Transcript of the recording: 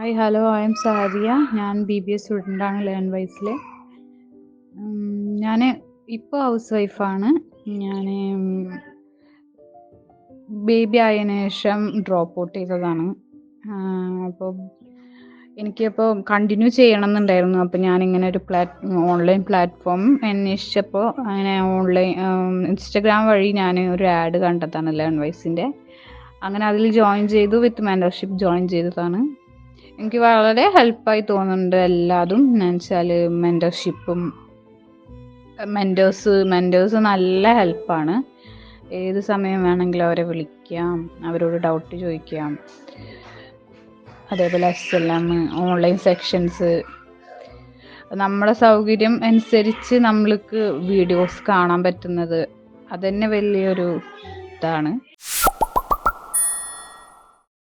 Hi hello I am Sadiya ഞാൻ B B S സ്റ്റുഡന്റാണ് learn വൈസിൽ ഞാൻ ഇപ്പോൾ ഹൗസ് വൈഫാണ് ഞാൻ ബേബി ആയതിനു ശേഷം ഡ്രോപ്പ് ഔട്ട് ചെയ്തതാണ്. അപ്പോൾ എനിക്കപ്പോൾ കണ്ടിന്യൂ ചെയ്യണം എന്നുണ്ടായിരുന്നു അപ്പോൾ ഞാനിങ്ങനെ ഒരു പ്ലാറ്റ് ഓൺലൈൻ പ്ലാറ്റ്ഫോം അന്വേഷിച്ചപ്പോൾ അങ്ങനെ ഓൺലൈൻ ഇൻസ്റ്റഗ്രാം വഴി ഞാൻ ഒരു ആഡ് കണ്ടതാണ് ലേൺ വൈസിന്റെ അങ്ങനെ അതിൽ ജോയിൻ ചെയ്തു വിത്ത് മെന്റർഷിപ്പ് ജോയിൻ ചെയ്തതാണ്. എനിക്ക് വളരെ ഹെൽപ്പായി തോന്നുന്നുണ്ട് എല്ലാതും. എന്ന് വെച്ചാൽ മെന്റർഷിപ്പും മെന്റേഴ്സ് മെന്റേഴ്സ് നല്ല ഹെൽപ്പാണ്. ഏത് സമയം വേണമെങ്കിലും അവരെ വിളിക്കാം അവരോട് ഡൗട്ട് ചോദിക്കാം. അതേപോലെ S L M online sections. നമ്മുടെ സൗകര്യം അനുസരിച്ച് നമ്മൾക്ക് വീഡിയോസ് കാണാൻ പറ്റുന്നത്. അതന്നെ വലിയൊരു ഇതാണ്.